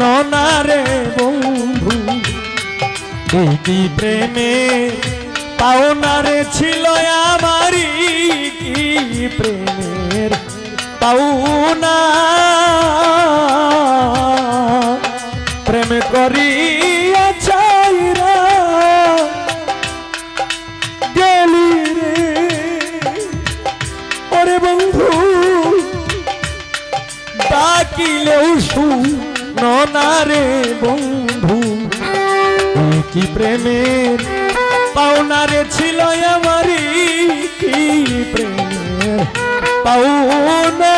ননারে বন্ধু এই প্রেমে পাওনারে ছিল আমারি কি প্রেমের পাওনা? প্রেম করিয়া চাইরা গেলি রে। ওরে বন্ধু কি প্রেমের পাওনারে ছিল আমারই কি প্রেমের পাওনা।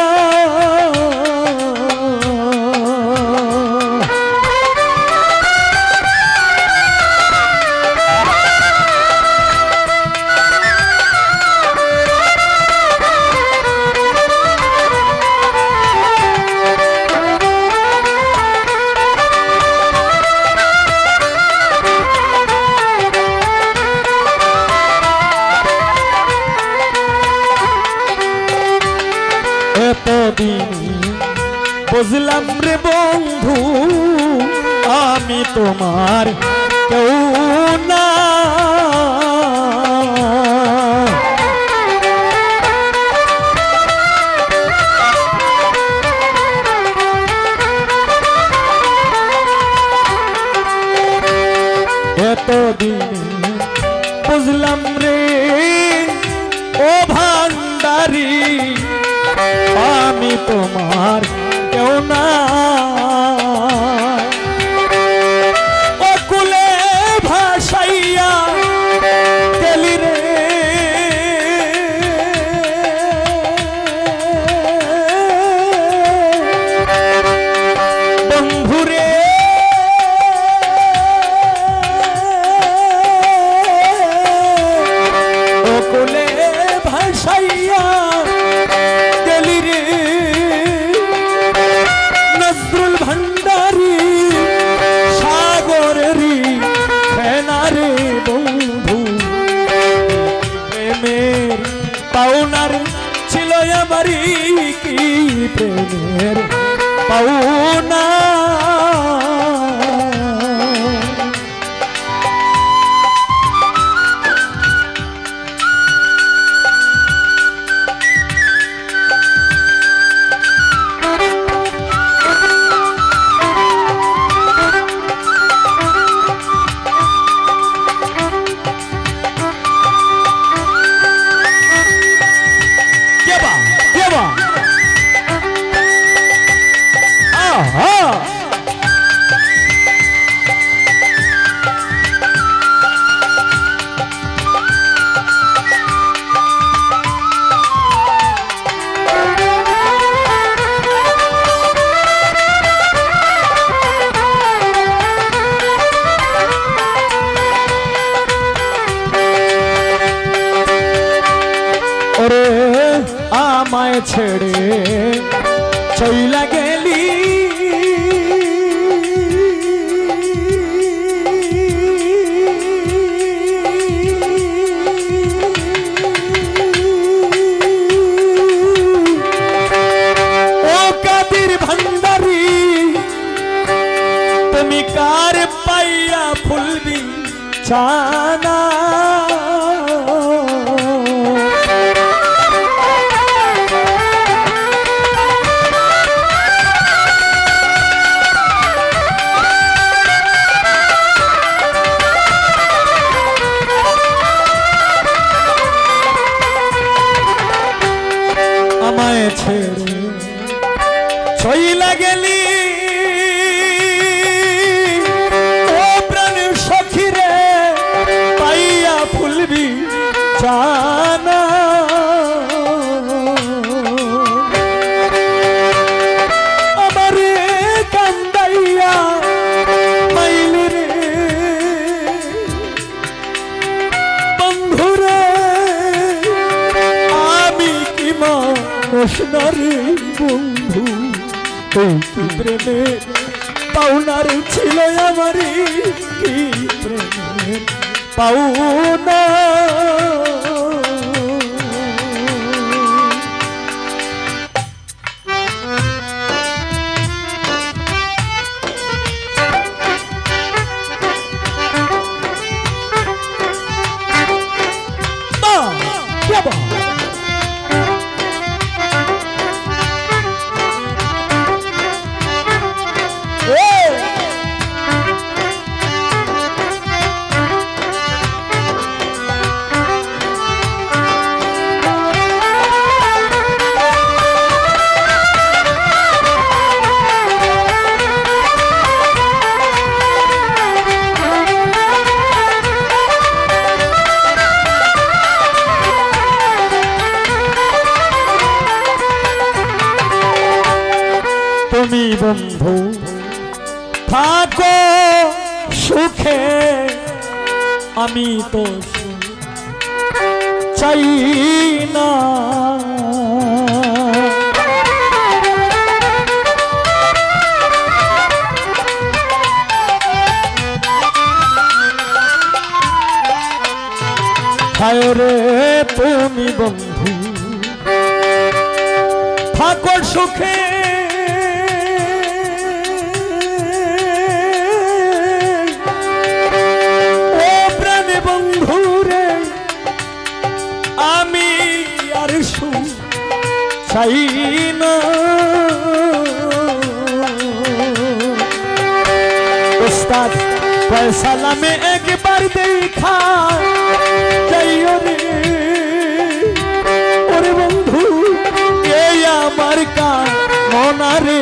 বুঝলাম রে বন্ধু আমি তোমার কেউ না। এতদিন তোমার কেউ না পাওনা আমায় ছেড়ে চইলা গেলি। কার পাইয়া ফুলবি? ছানা জানা। আমারে কান্দাইয়া মাইলি রে। বন্ধুরে, আমি কি না বন্ধু? কি প্রেমে পাওনার ছিল আমারই? কি প্রেমে পাওনা? যাব বন্ধু থাকো সুখে আমি তো চাই না। রে তুমি বন্ধু ঠাকুর সুখে। চাই না উস্তাদ সালামে একবার দেখা যাইও রে ওরে বন্ধু এই আমার কান মনারে